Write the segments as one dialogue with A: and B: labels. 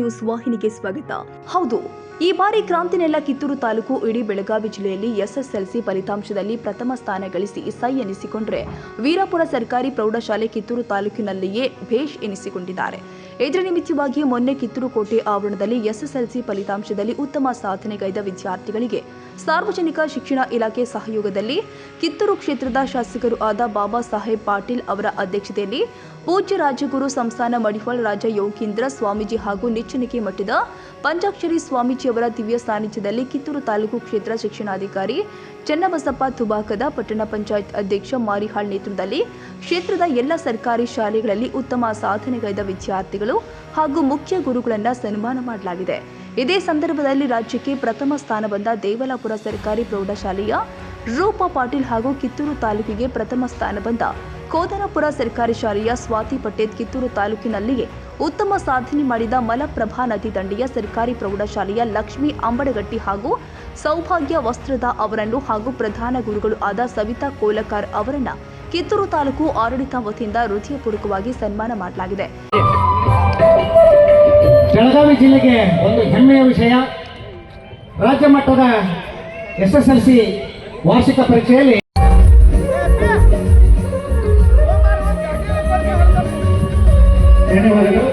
A: News ವಾಹಿನಿಗೆ ಸ್ವಾಗತ. ಹೌದು, ಈ ಬಾರಿ ಕ್ರಾಂತಿನೆಲ್ಲ ಕಿತ್ತೂರು ತಾಲೂಕು ಇಡೀ ಬೆಳಗಾವಿ ಜಿಲ್ಲೆಯಲ್ಲಿ ಎಸ್ಎಸ್ಎಲ್ಸಿ ಫಲಿತಾಂಶದಲ್ಲಿ ಪ್ರಥಮ ಸ್ಥಾನ ಗಳಿಸಿ ಸೈ ಎನಿಸಿಕೊಂಡ್ರೆ, ವೀರಪುರ ಸರ್ಕಾರಿ ಪ್ರೌಢಶಾಲೆ ಕಿತ್ತೂರು ತಾಲೂಕಿನಲ್ಲಿಯೇ ಭೇಷ್ ಎನಿಸಿಕೊಂಡಿದ್ದಾರೆ. ಇದರ ನಿಮಿತ್ತವಾಗಿ ಮೊನ್ನೆ ಕಿತ್ತೂರು ಕೋಟೆ ಆವರಣದಲ್ಲಿ ಎಸ್ಎಸ್ಎಲ್ಸಿ ಫಲಿತಾಂಶದಲ್ಲಿ ಉತ್ತಮ ಸಾಧನೆಗೈದ ವಿದ್ಯಾರ್ಥಿಗಳಿಗೆ ಸಾರ್ವಜನಿಕ ಶಿಕ್ಷಣ ಇಲಾಖೆ ಸಹಯೋಗದಲ್ಲಿ ಕಿತ್ತೂರು ಕ್ಷೇತ್ರದ ಶಾಸಕರು ಆದ ಬಾಬಾ ಸಾಹೇಬ್ ಪಾಟೀಲ್ ಅವರ ಅಧ್ಯಕ್ಷತೆಯಲ್ಲಿ ಪೂಜ್ಯ ರಾಜಗುರು ಸಂಸ್ಥಾನ ಮಡಿವಾಳ ರಾಜ ಯೋಗೀಂದ್ರ ಸ್ವಾಮೀಜಿ ಹಾಗೂ ನಿಚ್ಚಣಿಕೆ ಮಠದ ಪಂಚಾಕ್ಷರಿ ಸ್ವಾಮೀಜಿಯವರ ದಿವ್ಯ ಸಾನ್ನಿಧ್ಯದಲ್ಲಿ ಕಿತ್ತೂರು ತಾಲೂಕು ಕ್ಷೇತ್ರ ಶಿಕ್ಷಣಾಧಿಕಾರಿ ಚನ್ನಬಸಪ್ಪ ತುಬಾಕದ ಪಟ್ಟಣ ಪಂಚಾಯತ್ ಅಧ್ಯಕ್ಷ ಮಾರಿಹಾಳ್ ನೇತೃತ್ವದಲ್ಲಿ ಕ್ಷೇತ್ರದ ಎಲ್ಲ ಸರ್ಕಾರಿ ಶಾಲೆಗಳಲ್ಲಿ ಉತ್ತಮ ಸಾಧನೆಗೈದ ವಿದ್ಯಾರ್ಥಿಗಳು ಹಾಗೂ ಮುಖ್ಯ ಗುರುಗಳನ್ನು ಸನ್ಮಾನ ಮಾಡಲಾಗಿದೆ. ಇದೇ ಸಂದರ್ಭದಲ್ಲಿ ರಾಜ್ಯಕ್ಕೆ ಪ್ರಥಮ ಸ್ಥಾನ ಬಂದ ದೇವಲಾಪುರ ಸರ್ಕಾರಿ ಪ್ರೌಢಶಾಲೆಯ ರೂಪಾ ಪಾಟೀಲ್ ಹಾಗೂ ಕಿತ್ತೂರು ತಾಲೂಕಿಗೆ ಪ್ರಥಮ ಸ್ಥಾನ ಬಂದ ಕೋದನಪುರ ಸರ್ಕಾರಿ ಶಾಲೆಯ ಸ್ವಾತಿ ಪಟೇಲ್ ಕಿತ್ತೂರು ತಾಲೂಕಿನಲ್ಲಿಯೇ ಉತ್ತಮ ಸಾಧನೆ ಮಾಡಿದ ಮಲಪ್ರಭಾ ನದಿ ದಂಡೆಯ ಸರ್ಕಾರಿ ಪ್ರೌಢಶಾಲೆಯ ಲಕ್ಷ್ಮೀ ಅಂಬಡಗಟ್ಟಿ ಹಾಗೂ ಸೌಭಾಗ್ಯ ವಸ್ತ್ರದ ಅವರನ್ನು ಹಾಗೂ ಪ್ರಧಾನ ಗುರುಗಳು ಆದ ಸವಿತಾ ಕೋಲಕಾರ್ ಅವರನ್ನ ಕಿತ್ತೂರು ತಾಲೂಕು ಆಡಳಿತ ವತಿಯಿಂದ ಹೃದಯಪೂರ್ವಕವಾಗಿ ಸನ್ಮಾನ ಮಾಡಲಾಗಿದೆ.
B: ಬೆಳಗಾವಿ ಜಿಲ್ಲೆಗೆ ಒಂದು ಹೆಮ್ಮೆಯ ವಿಷಯ. ರಾಜ್ಯ ಮಟ್ಟದ ಎಸ್ ಎಸ್ ಎಲ್ ಸಿ ವಾರ್ಷಿಕ ಪರೀಕ್ಷೆಯಲ್ಲಿ ಧನ್ಯವಾದಗಳು.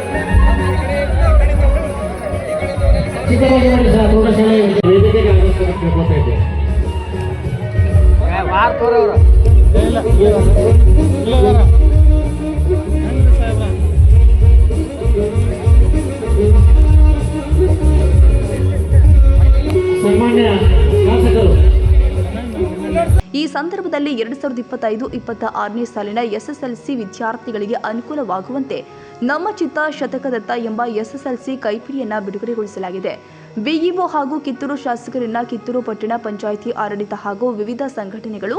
B: ಸನ್ಮಾನ್ಯ ಶಾಸಕರು.
A: ಈ ಸಂದರ್ಭದಲ್ಲಿ ಎರಡು ಸಾವಿರದ ಇಪ್ಪತ್ತೈದು ಇಪ್ಪತ್ತ ಆರನೇ ಸಾಲಿನ ಎಸ್ಎಸ್ಎಲ್ಸಿ ವಿದ್ಯಾರ್ಥಿಗಳಿಗೆ ಅನುಕೂಲವಾಗುವಂತೆ ನಮ್ಮ ಚಿತ್ತ ಶತಕದತ್ತ ಎಂಬ ಎಸ್ಎಸ್ಎಲ್ಸಿ ಕೈಪಿಡಿಯನ್ನ ಬಿಡುಗಡೆಗೊಳಿಸಲಾಗಿದೆ. ಬಿಇಒ ಹಾಗೂ ಕಿತ್ತೂರು ಶಾಸಕರನ್ನ ಕಿತ್ತೂರು ಪಟ್ಟಣ ಪಂಚಾಯಿತಿ ಆಡಳಿತ ಹಾಗೂ ವಿವಿಧ ಸಂಘಟನೆಗಳು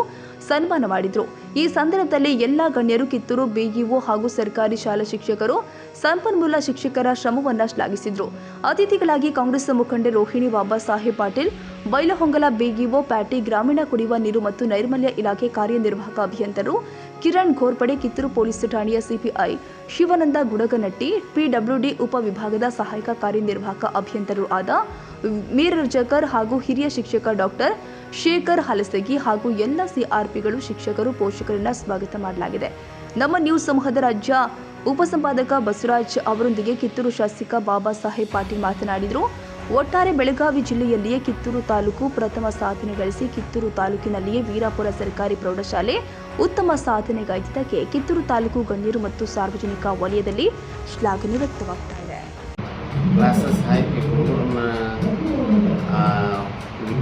A: ಸನ್ಮಾನ ಮಾಡಿದರು. ಈ ಸಂದರ್ಭದಲ್ಲಿ ಎಲ್ಲ ಗಣ್ಯರು, ಕಿತ್ತೂರು ಬಿಇಒ ಹಾಗೂ ಸರ್ಕಾರಿ ಶಾಲಾ ಶಿಕ್ಷಕರು ಸಂಪನ್ಮೂಲ ಶಿಕ್ಷಕರ ಶ್ರಮವನ್ನ ಶ್ಲಾಘಿಸಿದರು. ಅತಿಥಿಗಳಾಗಿ ಕಾಂಗ್ರೆಸ್ ಮುಖಂಡೆ ರೋಹಿಣಿ ಬಾಬಾ ಸಾಹೇಬ್ ಪಾಟೀಲ್, ಬೈಲಹೊಂಗಲ ಬಿಇಒ ಪ್ಯಾಟಿ ಗ್ರಾಮೀಣ ಕುಡಿಯುವ ನೀರು ಮತ್ತು ನೈರ್ಮಲ್ಯ ಇಲಾಖೆ ಕಾರ್ಯನಿರ್ವಾಹಕ ಅಭಿಯಂತರು ಕಿರಣ್ ಘೋರ್ಪಡೆ, ಕಿತ್ತೂರು ಪೊಲೀಸ್ ಠಾಣೆಯ ಸಿಪಿಐ ಶಿವಾನಂದ ಗುಡಗನಟ್ಟಿ, ಪಿಡಬ್ಲ್ಯೂಡಿ ಉಪವಿಭಾಗದ ಸಹಾಯಕ ಕಾರ್ಯನಿರ್ವಾಹಕ ಅಭಿಯಂತರು ಆದ ಮೀರ್ ಜಕರ್ ಹಾಗೂ ಹಿರಿಯ ಶಿಕ್ಷಕ ಡಾಕ್ಟರ್ ಶೇಖರ್ ಹಲಸಗಿ ಹಾಗೂ ಎಲ್ಲ ಸಿಆರ್ಪಿಗಳು ಶಿಕ್ಷಕರು ಪೋಷಕರನ್ನ ಸ್ವಾಗತ ಮಾಡಲಾಗಿದೆ. ನಮ್ಮ ನ್ಯೂಸ್ ಸಮೂಹದ ರಾಜ್ಯ ಉಪಸಂಪಾದಕ ಬಸವರಾಜ್ ಅವರೊಂದಿಗೆ ಕಿತ್ತೂರು ಶಾಸಕ ಬಾಬಾ ಸಾಹೇಬ್ ಪಾಟೀಲ್ ಮಾತನಾಡಿದರು. ಒಟ್ಟಾರೆ ಬೆಳಗಾವಿ ಜಿಲ್ಲೆಯಲ್ಲಿಯೇ ಕಿತ್ತೂರು ತಾಲೂಕು ಪ್ರಥಮ ಸಾಧನೆ ಗಳಿಸಿ ಕಿತ್ತೂರು ತಾಲೂಕಿನಲ್ಲಿಯೇ ವೀರಾಪುರ ಸರ್ಕಾರಿ ಪ್ರೌಢಶಾಲೆ ಉತ್ತಮ ಸಾಧನೆಗೈದಿದ್ದಕ್ಕೆ ಕಿತ್ತೂರು ತಾಲೂಕು ಗಣ್ಯರು ಮತ್ತು ಸಾರ್ವಜನಿಕ ವಲಯದಲ್ಲಿ ಶ್ಲಾಘನೆ ವ್ಯಕ್ತವಾಗ್ತಾ ಇದೆ.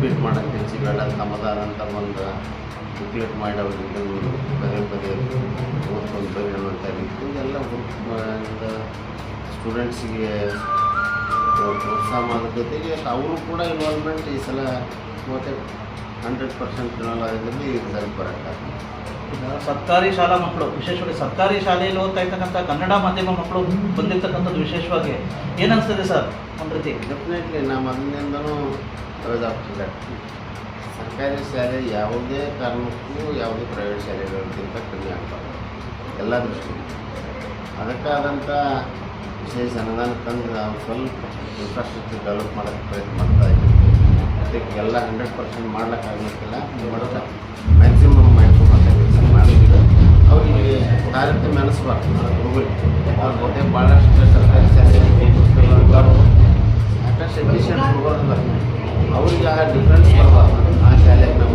C: ರಿಪೀಟ್ ಮಾಡೋಕ್ಕೆ ಸಿಗೋಲ್ಲ. ತಮ್ಮದಾದಂಥ ಒಂದು ಬುಕ್ಲೆಟ್ ಮಾಡಿ ಅವ್ರಿಗೆ ಪದೇ ಪದೇ ಓದ್ಕೊಂಡು ಬರೀ ಅಂತ ಎಲ್ಲ ಗ್ರೂಪ್ ಸ್ಟೂಡೆಂಟ್ಸಿಗೆ ಪ್ರೋತ್ಸಾಹ ಮಾಡೋ ಜೊತೆಗೆ ಅವರು ಕೂಡ ಇನ್ವಾಲ್ವ್ಮೆಂಟ್ ಈ ಸಲ ಮತ್ತೆ ಹಂಡ್ರೆಡ್ ಪರ್ಸೆಂಟ್ ಅದರಲ್ಲಿ ರಿಸಲ್ಟ್
D: ಬರೋಕ್ಕೆ ಸರ್ಕಾರಿ ಶಾಲಾ ಮಕ್ಕಳು ವಿಶೇಷವಾಗಿ ಸರ್ಕಾರಿ ಶಾಲೆಯಲ್ಲಿ ಓದ್ತಾ ಇರ್ತಕ್ಕಂಥ ಕನ್ನಡ ಮಾಧ್ಯಮ ಮಕ್ಕಳು ಬಂದಿರತಕ್ಕಂಥದ್ದು ವಿಶೇಷವಾಗಿ ಏನನ್ಸ್ತದೆ ಸರ್ ಒಂದು ರೀತಿ?
C: ಡೆಫಿನೆಟ್ಲಿ ನಾವು ಮೊದಲಿನಿಂದನೂ ಆಗ್ತಿಲ್ಲ ಸರ್ಕಾರಿ ಶಾಲೆ ಯಾವುದೇ ಕಾರಣಕ್ಕೂ ಯಾವುದೇ ಪ್ರೈವೇಟ್ ಶಾಲೆಗಳಿಗಿಂತ ಕಮ್ಮಿ ಆಗ್ತವೆ ಎಲ್ಲ ದೃಷ್ಟಿಯಿಂದ ಅದಕ್ಕಾದಂಥ ವಿಶೇಷ ಅನುದಾನ ತಂದು ನಾವು ಸ್ವಲ್ಪ ಇನ್ಫ್ರಾಸ್ಟ್ರಕ್ಚರ್ ಡೆವಲಪ್ ಮಾಡೋಕ್ಕೆ ಪ್ರಯತ್ನ ಮಾಡ್ತಾ ಇದ್ದೀವಿ ಅದಕ್ಕೆ ಎಲ್ಲ ಹಂಡ್ರೆಡ್ ಪರ್ಸೆಂಟ್ ಮಾಡ್ಲಿಕ್ಕಾಗಲಿಕ್ಕಿಲ್ಲ ಬಟ್ ಮ್ಯಾಕ್ಸಿಮಮ್ ಮಾಡ್ಕೊಂಬಂತ ಮಾಡಿದ್ರು ಅವರಿಗೆ ತಾರತಮ್ಯ ಅನಿಸ್ಬಾರ್ದು. ಹುಡುಗರಿಗೆ ಅವ್ರ ಜೊತೆ ಭಾಳಷ್ಟು ಸರ್ಕಾರಿ ಶಾಲೆಗಳಿಗೆ ಸಾಕಷ್ಟು ಎಜುಕೇಷನ್ ಹುಡುಗರಲ್ಲ ಅವ್ರಿಗೆ ಆ ಡಿಫ್ರೆನ್ಸ್ ಬರಬಾರ್ದು ಆ ಶಾಲೆಗೆ ನಮಗಿಲ್ಲ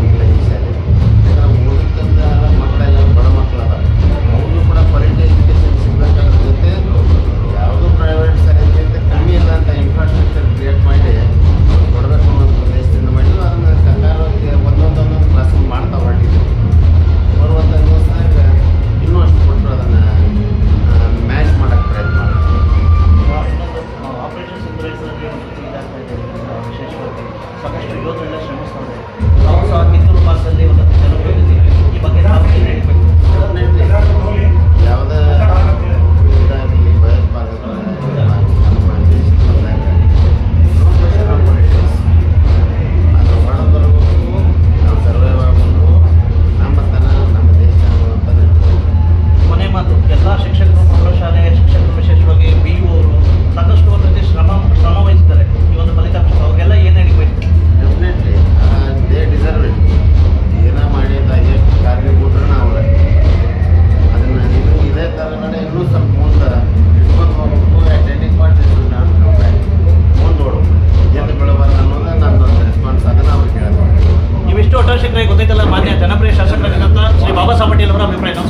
C: I'm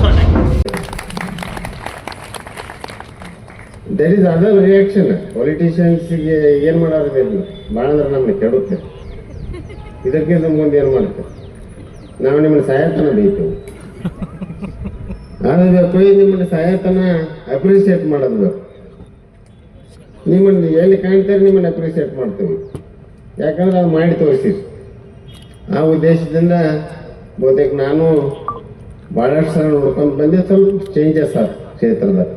C: ಇಸ್ ಅದರ್ ರಿಯಾಕ್ಷನ್ ಪೊಲಿಟಿಷಿಯನ್ಸ್ಗೆ ಏನ್ ಮಾಡೋದು ಬೇಕು ಭಾಳ ಅಂದ್ರೆ ನಮ್ಗೆ ಕೆಡುತ್ತೆ. ಇದಕ್ಕೆ ನಮ್ಗೊಂದು ಏನು ಮಾಡುತ್ತೆ? ನಾವು ನಿಮ್ಮನ್ನ ಸಹಾಯತನ ಬೇಕು ಆದ್ರೆ ಕೊಯ್ ನಿಮ್ಮನ್ನ ಸಹಾಯತನ ಅಪ್ರಿಷಿಯೇಟ್ ಮಾಡೋದು ಬೇಕು ನಿಮ್ಮನ್ನು ಎಲ್ಲಿ ಕಾಣ್ತಾರೆ ನಿಮ್ಮನ್ನು ಅಪ್ರಿಷಿಯೇಟ್ ಮಾಡ್ತೀವಿ. ಯಾಕಂದ್ರೆ ಅದು ಮಾಡಿ ತೋರಿಸಿ ಆ ಉದ್ದೇಶದಿಂದ ಬಹುತೇಕ ನಾನು ಭಾಳಷ್ಟು ಸಲ ನೋಡ್ಕೊಂಡು ಬಂದೆ ಸ್ವಲ್ಪ ಚೇಂಜಸ್ ಆದ ಕ್ಷೇತ್ರದಾಗ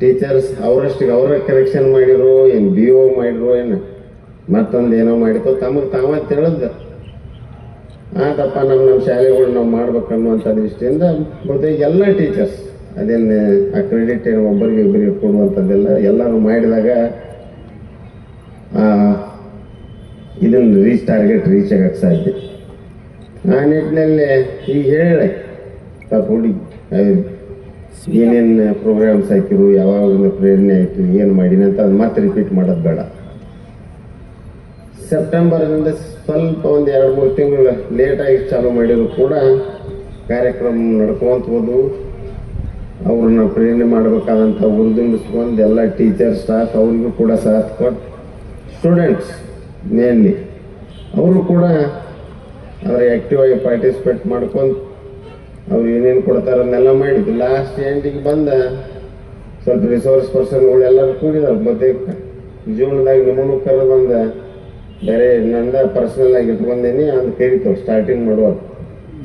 C: ಟೀಚರ್ಸ್ ಅವರಷ್ಟಿಗೆ ಅವರ ಕರೆಕ್ಷನ್ ಮಾಡಿರೋ, ಏನು ಬಿ ಒ ಮಾಡಿರೋ, ಏನು ಮತ್ತೊಂದು ಏನೋ ಮಾಡಿತೋ ತಮಗೆ ತಾವ ತಿಳಿದ. ಆತಪ್ಪ ನಮ್ಮ ನಮ್ಮ ಶಾಲೆಗಳು ನಾವು ಮಾಡ್ಬೇಕು ಅನ್ನುವಂಥ ದೃಷ್ಟಿಯಿಂದ ಮತ್ತೆ ಎಲ್ಲ ಟೀಚರ್ಸ್ ಅದೇನು ಆ ಕ್ರೆಡಿಟ್ ಏನು ಒಬ್ಬರಿಗೆ ಇಬ್ಬರಿಗೆ ಕೊಡುವಂಥದ್ದೆಲ್ಲ ಎಲ್ಲರೂ ಮಾಡಿದಾಗ ಇದನ್ನು ರೀಚ್ ಟಾರ್ಗೆಟ್ ರೀಚ್ ಆಗಕ್ಕೆ ಸಾಧ್ಯ. ಆ ನಿಟ್ಟಿನಲ್ಲಿ ಈಗ ಹೇಳಿ ಹುಡುಗಿ ಏನೇನು ಪ್ರೋಗ್ರಾಮ್ಸ್ ಹಾಕಿರು ಯಾವಾಗ ಪ್ರೇರಣೆ ಆಯಿತು, ಏನು ಮಾಡಿನ ಅಂತ ಅದು ಮತ್ತೆ ರಿಪೀಟ್ ಮಾಡೋದು ಬೇಡ. ಸೆಪ್ಟೆಂಬರ್ನಿಂದ ಸ್ವಲ್ಪ ಒಂದು ಎರಡು ಮೂರು ತಿಂಗಳು ಲೇಟಾಗಿ ಚಾಲೂ ಮಾಡಿದ್ರು ಕೂಡ ಕಾರ್ಯಕ್ರಮ ನಡ್ಕೊಂತ ಹೋದವು ಅವ್ರನ್ನ ಪ್ರೇರಣೆ ಮಾಡಬೇಕಾದಂಥ ಹುರಿದುಂಬಿಸ್ಕೊಂಡು ಎಲ್ಲ ಟೀಚರ್ ಸ್ಟಾಫ್ ಅವ್ರಿಗೂ ಕೂಡ ಸಾಥ್ ಕೊಟ್ಟು ಸ್ಟೂಡೆಂಟ್ಸ್ ಮೇನ್ಲಿ ಅವರು ಕೂಡ ಅದರ ಆಕ್ಟಿವ್ ಆಗಿ ಪಾರ್ಟಿಸಿಪೇಟ್ ಮಾಡ್ಕೊಂಡು ಅವ್ರು ಏನೇನು ಕೊಡ್ತಾರೆ ಅದನ್ನೆಲ್ಲ ಮಾಡಿದ್ದು ಲಾಸ್ಟ್ ಎಂಡಿಗೆ ಬಂದ ಸ್ವಲ್ಪ ರಿಸೋರ್ಸ್ ಪರ್ಸನ್ಗಳು ಎಲ್ಲರೂ ಕೂಡಿದಾರೆ. ಮತ್ತೆ ಜೀವನದಾಗ ನಿಮ್ಮನ್ನು ಕರೆದು ಬಂದ ಬೇರೆ ನಂದ ಪರ್ಸನಲ್ ಆಗಿ ಇಟ್ಕೊಂಡೇನಿ ಅದು ಕೇಳಿತು ಸ್ಟಾರ್ಟಿಂಗ್ ಮಾಡುವಾಗ.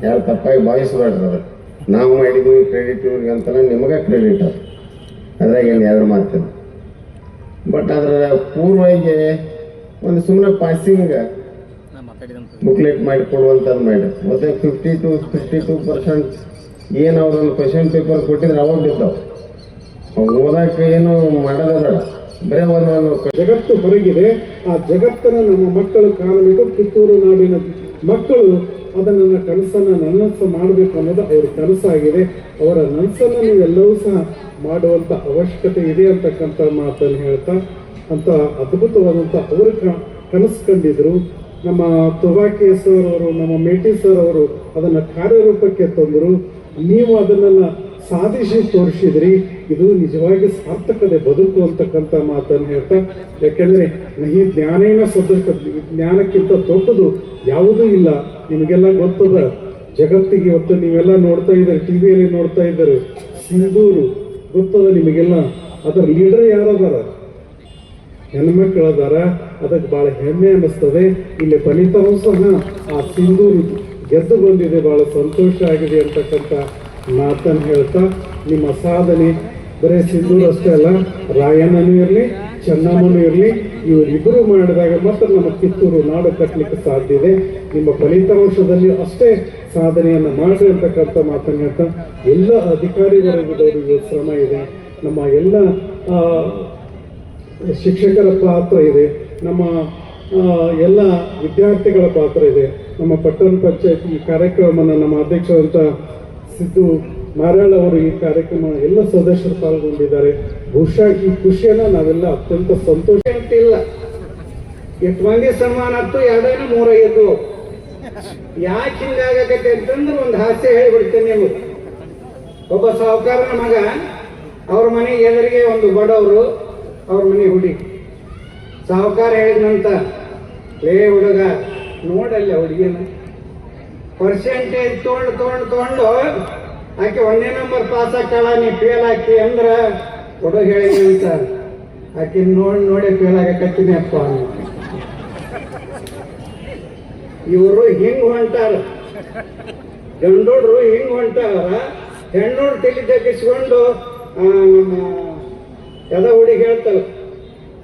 C: ಯಾರು ತಪ್ಪಾಗಿ ಭಾವಿಸ್ಬೇಡ್ರಿ ಅದು ನಾವು ಮಾಡಿದ್ವಿ ಕ್ರೆಡಿಟ್ ಇವ್ರಿಗೆ ಅಂತಲ್ಲ ನಿಮಗೆ ಕ್ರೆಡಿಟ್ ಅದು ಅದ್ರಾಗ ಏನು ಎರಡು ಮಾತಿಲ್ಲ. ಬಟ್ ಅದರ ಪೂರ್ವಾಗಿ ಒಂದು ಸುಮ್ಮನೆ ಪಾಸಿಂಗ್ ಬುಕ್ಲೆಟ್ ಮಾಡಿ ಕೊಡುವಂಥದ್ದು ಮಾಡಿ ಮತ್ತೆ fifty to fifty two percent ಏನು ಅವ್ರನ್ನ ಕ್ವಶನ್ ಪೇಪರ್ ಕೊಟ್ಟಿದ್ರೆ ಅವಾಗ ಬಿದ್ದಾವೆ. ಓದಕ್ಕೆ ಏನು ಮಾಡೋದಲ್ಲ ಬರೀ ಒಂದು ಒಂದು
E: ಜಗತ್ತು ಹೊರಗಿದೆ. ಆ ಜಗತ್ತನ್ನ ನಮ್ಮ ಮಕ್ಕಳು ಕಾಣಬೇಕು. ಕಿತ್ತೂರು ನಾಡಿನ ಮಕ್ಕಳು ಅದನ್ನ ಕನಸನ್ನ ನನಸು ಮಾಡಬೇಕು ಅನ್ನೋದು ಅವ್ರ ಕನಸಾಗಿದೆ. ಅವರ ನನಸನ್ನು ನೀವೆಲ್ಲವೂ ಸಹ ಮಾಡುವಂಥ ಅವಶ್ಯಕತೆ ಇದೆ ಅಂತಕ್ಕಂಥ ಮಾತನ್ನು ಹೇಳ್ತಾ, ಅಂತ ಅದ್ಭುತವಾದಂಥ ಅವರು ಕನಸು ಕಂಡಿದ್ರು. ನಮ್ಮ ತುಬಾಕಿ ಸರ್ ಅವರು, ನಮ್ಮ ಮೇಟಿ ಸರ್ ಅವರು ಅದನ್ನ ಕಾರ್ಯರೂಪಕ್ಕೆ ತಂದರು. ನೀವು ಅದನ್ನೆಲ್ಲ ಸಾಧಿಸಿ ತೋರಿಸಿದ್ರಿ. ಇದು ನಿಜವಾಗಿ ಸಾರ್ಥಕತೆ, ಬದುಕು ಅಂತಕ್ಕಂಥ ಮಾತನ್ನು ಹೇಳ್ತಾ, ಯಾಕೆಂದ್ರೆ ನಹಿ ಜ್ಞಾನೇನ ಸದೃಶ ಜ್ಞಾನಕ್ಕಿಂತ ದೊಡ್ಡದು ಯಾವುದೂ ಇಲ್ಲ. ನಿಮಗೆಲ್ಲ ಗೊತ್ತದ? ಜಗತ್ತಿಗೆ ಇವತ್ತು ನೀವೆಲ್ಲ ನೋಡ್ತಾ ಇದ್ದಾರೆ ಟಿವಿಯಲ್ಲಿ ನೋಡ್ತಾ ಇದ್ದಾರೆ. ಸಿಂಧೂರು, ಗೊತ್ತದ ನಿಮಗೆಲ್ಲ? ಅದರ ಲೀಡರ್ ಯಾರದಾರ? ಹೆಣ್ಮಕ್ಳು ಅದಕ್ಕೆ ಬಹಳ ಹೆಮ್ಮೆ ಅನ್ನಿಸ್ತದೆ. ಇಲ್ಲಿ ಫಲಿತಾಂಶ ಸಹ ಆ ಸಿಂಧೂರು ಗೆದ್ದು ಬಂದಿದೆ ಬಹಳ ಸಂತೋಷ ಆಗಿದೆ ಅಂತಕ್ಕಂಥ ಮಾತನ್ನು ಹೇಳ್ತಾ, ನಿಮ್ಮ ಸಾಧನೆ ಬರೀ ಸಿಂಧೂರು ಅಷ್ಟೇ ಅಲ್ಲ, ರಾಯಣ್ಣನೂ ಇರಲಿ, ಚೆನ್ನಮ್ಮನೂ ಇರಲಿ, ಇವರಿಬ್ಬರು ಮಾಡಿದಾಗ ಮಾತ್ರ ನಮ್ಮ ಕಿತ್ತೂರು ನಾಡು ಕಟ್ಟಲಿಕ್ಕೆ ಸಾಧ್ಯ ಇದೆ. ನಿಮ್ಮ ಫಲಿತಾಂಶದಲ್ಲಿ ಅಷ್ಟೇ ಸಾಧನೆಯನ್ನು ಮಾಡಿ ಅಂತಕ್ಕಂಥ ಮಾತನ್ನು ಹೇಳ್ತಾ, ಎಲ್ಲ ಅಧಿಕಾರಿ ವರ್ಗದವರಿಗೂ ಶ್ರಮ ಇದೆ. ನಮ್ಮ ಎಲ್ಲ ಶಿಕ್ಷಕರ ಪಾತ್ರ ಇದೆ. ನಮ್ಮ ಎಲ್ಲ ವಿದ್ಯಾರ್ಥಿಗಳ ಪಾತ್ರ ಇದೆ. ನಮ್ಮ ಪಟ್ಟಣ ಪಂಚಾಯತ್ ಈ ಕಾರ್ಯಕ್ರಮವನ್ನು ನಮ್ಮ ಅಧ್ಯಕ್ಷರಂತ ಸಿದ್ದು ಮಾರಾಳ್ ಅವರು ಈ ಕಾರ್ಯಕ್ರಮ ಎಲ್ಲ ಸದಸ್ಯರು ಪಾಲ್ಗೊಂಡಿದ್ದಾರೆ. ಬಹುಶಃ ಈ ಖುಷಿಯನ್ನ ನಾವೆಲ್ಲ ಅತ್ಯಂತ ಸಂತೋಷ
F: ಇಲ್ಲ ಎಷ್ಟು ಮಂದಿ ಸನ್ಮಾನ ಆಗ್ತು ಎರಡೇನ ಮೂರ ಎದ್ದು ಯಾಕೆ ಹಿಂಗಾಗತ್ತೆ ಅಂತಂದ್ರೆ ಒಂದು ಹಾಸ್ಯ ಹೇಳಿಬಿಡ್ತೇನೆ ನೀವು ಒಬ್ಬ ಸಾಹುಕಾರನ ಮಗ, ಅವ್ರ ಮನೆ ಎದುರಿಗೆ ಒಂದು ಬಡವರು, ಅವ್ರ ಮನೆ ಹುಡುಗಿ. ಸಾಹುಕಾರ ಹೇಳಿದ್ನಂತ ಏ ಹುಡುಗ, ನೋಡಲ್ಲ ಹುಡುಗಿನ ಪರ್ಸೆಂಟೇಜ್ ತೊಗೊಂಡು ತೊಗೊಂಡು ತೊಗೊಂಡು ಆಕೆ ಒಂದೇ ನಂಬರ್ ಪಾಸ್ ಆಗ್ತಾಳ, ನೀ ಫೇಲ್ ಹಾಕಿ ಅಂದ್ರ ಹುಡುಗ ಹೇಳಿದ್ನಿ ಅಂತ. ಆಕೆ ನೋಡಿ ನೋಡಿ ಫೇಲ್ ಆಗಕತ್ತೀನಿ ಅಪ್ಪ ಇವರು ಹಿಂಗ್ ಹೊಂಟಾರ. ಗಂಡೋಡ್ರು ಹಿಂಗ್ ಹೊಂಟಾರ ಹೆಣ್ಣೋಡ್ ತಲೆ ತಗ್ಗಿಸ್ಕೊಂಡು ಎದ ಹುಡುಗಿ ಹೇಳ್ತಾರ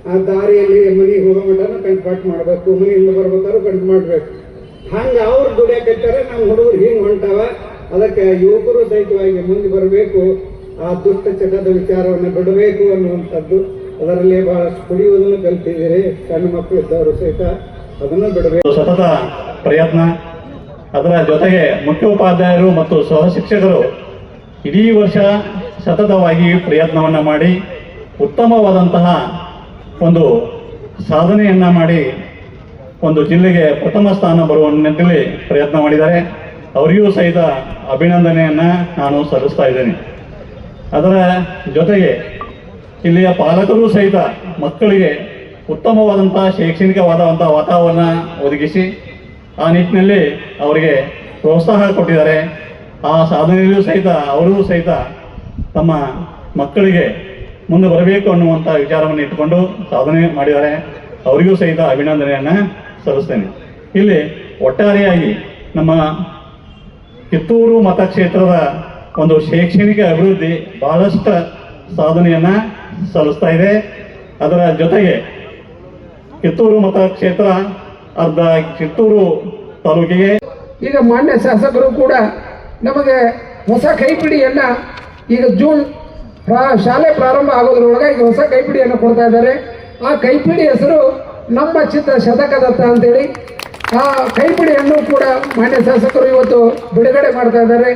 F: ಆ ದಾರಿಯಲ್ಲಿ ಮನೆಗೆ ಹೋಗೋ ಮಟನ ಕಟ್ ಮಾಡ್ಬೇಕು ಮನೆಯಿಂದ ಬರ್ಬೇಕಾದ್ರೂ ಕಂಟ್ ಮಾಡ್ಬೇಕು. ಹಂಗೆ ಅವ್ರು ಕಟ್ಟಾರೆ ನಮ್ಮ ಹುಡುಗರು ಹಿಂಗೆ ಹೊಂಟಾವ. ಅದಕ್ಕೆ ಯುವಕರು ಸಹಿತವಾಗಿ ಮುಂದೆ ಬರಬೇಕು. ಆ ದುಷ್ಟ ಚಟದ ವಿಚಾರವನ್ನು ಬಿಡಬೇಕು ಅನ್ನುವಂಥದ್ದು. ಅದರಲ್ಲಿ ಬಹಳಷ್ಟು ಕುಡಿಯುವುದನ್ನು ಕಲ್ತಿದ್ದೀರಿ. ಸಣ್ಣ ಮಕ್ಕಳು ಇದ್ದವರು ಸಹಿತ ಅದನ್ನು ಬಿಡಬೇಕು.
G: ಸತತ ಪ್ರಯತ್ನ. ಅದರ ಜೊತೆಗೆ ಮುಖ್ಯೋಪಾಧ್ಯಾಯರು ಮತ್ತು ಸಹ ಶಿಕ್ಷಕರು ಇಡೀ ವರ್ಷ ಸತತವಾಗಿ ಪ್ರಯತ್ನವನ್ನು ಮಾಡಿ ಉತ್ತಮವಾದಂತಹ ಒಂದು ಸಾಧನೆಯನ್ನ ಮಾಡಿ ಒಂದು ಜಿಲ್ಲೆಗೆ ಪ್ರಥಮ ಸ್ಥಾನ ಬರುವ ನಿಟ್ಟಿನಲ್ಲಿ ಪ್ರಯತ್ನ ಮಾಡಿದ್ದಾರೆ. ಅವರಿಗೂ ಸಹಿತ ಅಭಿನಂದನೆಯನ್ನ ನಾನು ಸಲ್ಲಿಸ್ತಾ ಇದ್ದೇನೆ. ಅದರ ಜೊತೆಗೆ ಇಲ್ಲಿಯ ಪಾಲಕರು ಸಹಿತ ಮಕ್ಕಳಿಗೆ ಉತ್ತಮವಾದಂತಹ ಶೈಕ್ಷಣಿಕವಾದಂತಹ ವಾತಾವರಣ ಒದಗಿಸಿ ಆ ನಿಟ್ಟಿನಲ್ಲಿ ಅವರಿಗೆ ಪ್ರೋತ್ಸಾಹ ಕೊಟ್ಟಿದ್ದಾರೆ. ಆ ಸಾಧನೆಯಲ್ಲೂ ಸಹಿತ ಅವರಿಗೂ ಸಹಿತ ತಮ್ಮ ಮಕ್ಕಳಿಗೆ ಮುಂದೆ ಬರಬೇಕು ಅನ್ನುವಂಥ ವಿಚಾರವನ್ನು ಇಟ್ಟುಕೊಂಡು ಸಾಧನೆ ಮಾಡಿದ್ದಾರೆ ಅವರಿಗೂ ಸಹಿತ ಅಭಿನಂದನೆಯನ್ನು ಸಲ್ಲಿಸ್ತೇನೆ. ಇಲ್ಲಿ ಒಟ್ಟಾರೆಯಾಗಿ ನಮ್ಮ ಕಿತ್ತೂರು ಮತಕ್ಷೇತ್ರದ ಒಂದು ಶೈಕ್ಷಣಿಕ ಅಭಿವೃದ್ಧಿ ಬಹಳಷ್ಟು ಸಾಧನೆಯನ್ನ ಸಲ್ಲಿಸ್ತಾ ಇದೆ. ಅದರ ಜೊತೆಗೆ ಕಿತ್ತೂರು ಮತಕ್ಷೇತ್ರ ಅರ್ಧ ಕಿತ್ತೂರು ತಾಲೂಕಿಗೆ
H: ಈಗ ಮಾನ್ಯ ಶಾಸಕರು ಕೂಡ ನಮಗೆ ಹೊಸ ಕೈಪಿಡಿಯನ್ನ ಈಗ ಜೂನ್ ಶಾಲೆ ಪ್ರಾರಂಭ ಆಗೋದ್ರೊಳಗೆ ಈಗ ಹೊಸ ಕೈಪಿಡಿಯನ್ನು ಕೊಡ್ತಾ ಇದ್ದಾರೆ. ಆ ಕೈಪಿಡಿ ಹೆಸರು ನಮ್ಮ ಚಿತ್ರ ಶತಕದತ್ತ ಅಂತೇಳಿ. ಆ ಕೈಪಿಡಿಯನ್ನು ಕೂಡ ಮಾನ್ಯ ಶಾಸಕರು ಇವತ್ತು ಬಿಡುಗಡೆ ಮಾಡ್ತಾ ಇದ್ದಾರೆ.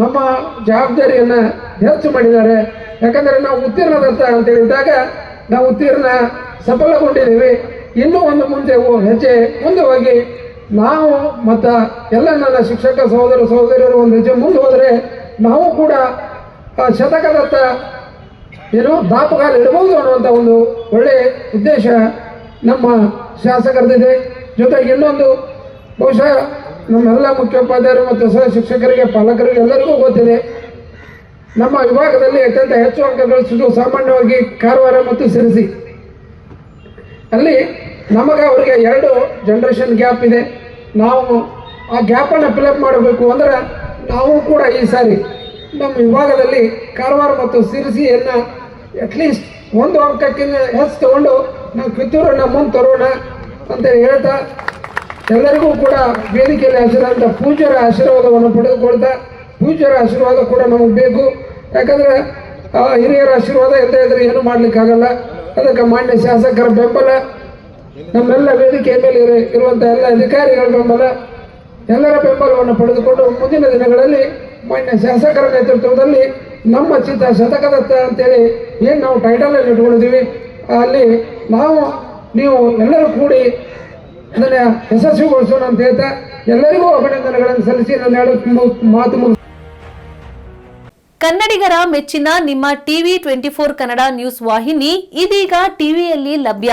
H: ನಮ್ಮ ಜವಾಬ್ದಾರಿಯನ್ನು ಹೆಚ್ಚು ಮಾಡಿದ್ದಾರೆ. ಯಾಕಂದರೆ ನಾವು ಉತ್ತೀರ್ಣದತ್ತ ಅಂತ ಹೇಳಿದಾಗ ನಾವು ಉತ್ತೀರ್ಣ ಸಫಲಗೊಂಡಿದ್ದೀವಿ. ಇನ್ನೂ ಒಂದು ಮುಂದೆ ಹೆಜ್ಜೆ ಮುಂದೆ ಹೋಗಿ ನಾವು ಮತ್ತು ಎಲ್ಲ ನನ್ನ ಶಿಕ್ಷಕ ಸಹೋದರ ಸಹೋದರಿಯರು ಒಂದು ಹೆಜ್ಜೆ ಮುಂದೆ ಹೋದರೆ ನಾವು ಕೂಡ ಶತಕದತ್ತ ಏನು ದಾಪುಗಾಲ ಇಡಬಹುದು ಅನ್ನುವಂಥ ಒಂದು ಒಳ್ಳೆ ಉದ್ದೇಶ ನಮ್ಮ ಶಾಸಕರದಿದೆ. ಜೊತೆಗೆ ಇನ್ನೊಂದು, ಬಹುಶಃ ನಮ್ಮೆಲ್ಲ ಮುಖ್ಯೋಪಾಧ್ಯಾಯರು ಮತ್ತು ಸಹ ಶಿಕ್ಷಕರಿಗೆ, ಪಾಲಕರಿಗೆ ಎಲ್ಲರಿಗೂ ಗೊತ್ತಿದೆ. ನಮ್ಮ ವಿಭಾಗದಲ್ಲಿ ಅತ್ಯಂತ ಹೆಚ್ಚು ಅಂಕ ಗಳಿಸಿದ್ದು ಸಾಮಾನ್ಯವಾಗಿ ಕಾರವಾರ ಮತ್ತು ಸಿರಿಸಿ. ಅಲ್ಲಿ ನಮಗೆ ಅವರಿಗೆ ಎರಡು ಜನ್ರೇಷನ್ ಗ್ಯಾಪ್ ಇದೆ. ನಾವು ಆ ಗ್ಯಾಪನ್ನು ಫಿಲಪ್ ಮಾಡಬೇಕು ಅಂದ್ರೆ ನಾವು ಕೂಡ ಈ ಸಾರಿ ನಮ್ಮ ವಿಭಾಗದಲ್ಲಿ ಕಾರವಾರ ಮತ್ತು ಸಿರಿಸಿಯನ್ನು ಅಟ್ಲೀಸ್ಟ್ ಒಂದು ಅಂಕಕ್ಕಿಂತ ಹೆಚ್ಚು ತಗೊಂಡು ನಾವು ಕಿತ್ತೂರನ್ನ ಮುಂದೆ ತರೋಣ ಅಂತ ಹೇಳ್ತಾ ಎಲ್ಲರಿಗೂ ಕೂಡ ವೇದಿಕೆಯಲ್ಲಿ ಹಸಿರಂತ ಪೂಜ್ಯರ ಆಶೀರ್ವಾದವನ್ನು ಪಡೆದುಕೊಳ್ತಾ ಪೂಜ್ಯರ ಆಶೀರ್ವಾದ ಕೂಡ ನಮಗೆ ಬೇಕು. ಯಾಕಂದ್ರೆ ಹಿರಿಯರ ಆಶೀರ್ವಾದ ಎಂತ ಇದ್ರೆ ಏನು ಮಾಡ್ಲಿಕ್ಕಾಗಲ್ಲ. ಅದಕ್ಕೆ ಮಾನ್ಯ ಶಾಸಕರ ಬೆಂಬಲ, ನಮ್ಮೆಲ್ಲ ವೇದಿಕೆಯ ಮೇಲೆ ಇರು- ಇರುವಂಥ ಎಲ್ಲ ಅಧಿಕಾರಿಗಳ ಬೆಂಬಲ, ಎಲ್ಲರ ಬೆಂಬಲವನ್ನು ಪಡೆದುಕೊಂಡು ಮುಂದಿನ ದಿನಗಳಲ್ಲಿ ಮಾನ್ಯ ಶಾಸಕರ ನೇತೃತ್ವದಲ್ಲಿ ನಮ್ಮ ಚಿತ್ತ ಶತಕದತ್ತ ಅಂತೇಳಿ ಏನು ನಾವು ಟೈಟಲ್ ಅಲ್ಲಿ ಇಟ್ಕೊಂಡಿದ್ದೀವಿ, ಅಲ್ಲಿ ನಾವು, ನೀವು ಎಲ್ಲರೂ ಕೂಡಿ ಅದನ್ನ ಯಶಸ್ವಿಗೊಳಿಸೋಣ ಅಂತ ಹೇಳ್ತಾ ಎಲ್ಲರಿಗೂ ಅಭಿನಂದನೆಗಳನ್ನು ಸಲ್ಲಿಸಿ ನನ್ನ ಎರಡು ಮಾತು.
I: ಕನ್ನಡಿಗರ ಮೆಚ್ಚಿನ ನಿಮ್ಮ TV twenty four Kannada news ವಾಹಿನಿ ಇದೀಗ ಟಿವಿಯಲ್ಲಿ ಲಭ್ಯ